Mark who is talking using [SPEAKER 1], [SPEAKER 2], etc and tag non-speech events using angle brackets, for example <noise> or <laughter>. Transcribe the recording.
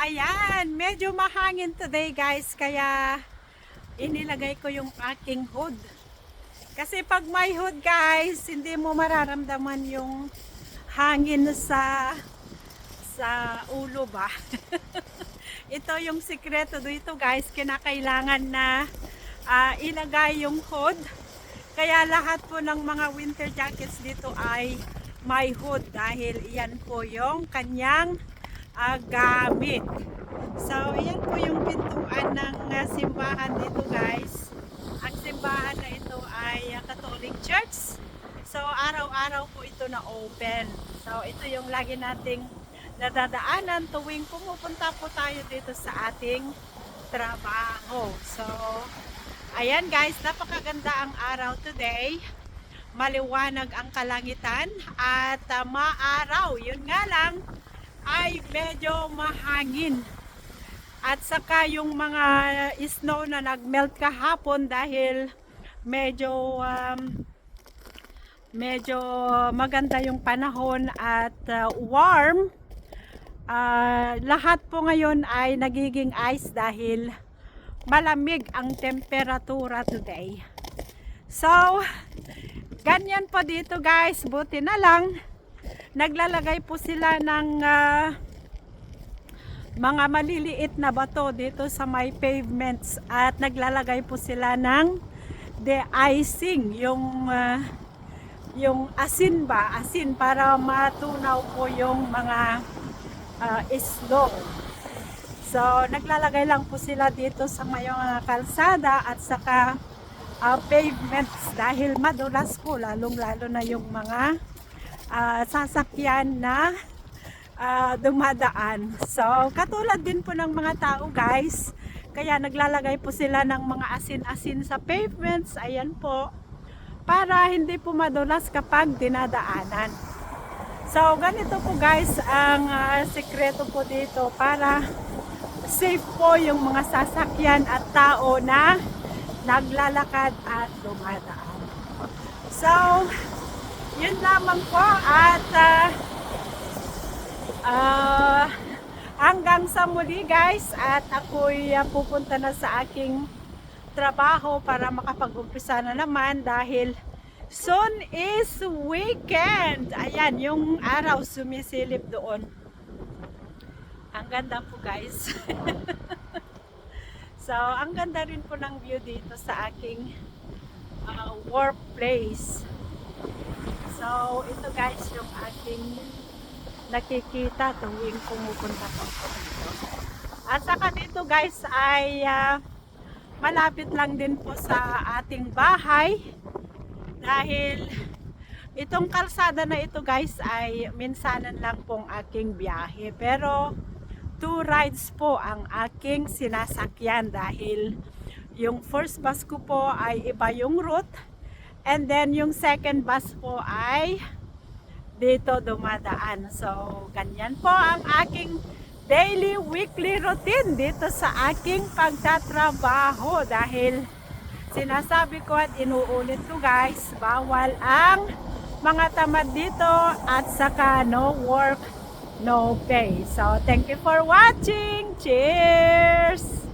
[SPEAKER 1] Ayan, medyo mahangin today guys, kaya inilagay ko yung aking hood. Kasi pag may hood guys, hindi mo mararamdaman yung hangin sa sa ulo ba. <laughs> Ito yung sikreto dito guys, kinakailangan na ah, ilagay yung hood. Kaya lahat po ng mga winter jackets dito ay may hood dahil iyan po yung kanyang ah, gamit. So, iyan po yung pintuan ng ah, simbahan dito guys. Ang simbahan na ito ay ah, Catholic Church. So, araw-araw po ito na open. So, ito yung lagi nating nadadaanan tuwing pumupunta po tayo dito sa ating trabaho. So, ayan guys, napakaganda ang araw today. Maliwanag ang kalangitan at uh, maaraw. Yun nga lang, ay medyo mahangin. At saka yung mga snow na nagmelt kahapon dahil medyo um, medyo maganda yung panahon at uh, warm. Ah, lahat po ngayon ay nagiging ice dahil malamig ang temperatura today. So, ganyan po dito guys. Buti na lang, naglalagay po sila ng ah, mga maliliit na bato dito sa may pavements at naglalagay po sila ng de-icing yung ah, yung asin ba? Asin para matunaw po yung mga ah, snow so naglalagay lang po sila dito sa may mga kalsada at saka ah, pavements dahil madulas po lalong lalo na yung mga ah, sasakyan na ah, dumadaan. So, katulad din po ng mga tao guys, kaya naglalagay po sila ng mga asin-asin sa pavements, ayan po, para hindi po madulas kapag dinadaanan. So, ganito po guys ang ah, sekreto po dito para safe po yung mga sasakyan at tao na naglalakad at dumadaan. So, yun lamang po at ah, Ah, hanggang sa muli guys at ako'y ah, pupunta na sa aking trabaho para makapag-umpisa na naman dahil soon is weekend. Ayan, yung araw sumisilip doon. Ang ganda po guys. <laughs> so, ang ganda rin po ng view dito sa aking ah, workplace. So, ito guys yung aking nakikita tuwing pumupunta po. At saka dito guys ay ah, malapit lang din po sa ating bahay. Dahil itong kalsada na ito guys ay minsanan lang pong aking biyahe. Pero two rides po ang aking sinasakyan dahil yung first bus ko po ay iba yung route and then yung second bus po ay dito dumadaan. So, ganyan po ang aking daily, weekly routine dito sa aking pagtatrabaho dahil sinasabi ko at inuulit ko guys, bawal ang mga tamad dito at saka no work, no pay. So, thank you for watching. Cheers!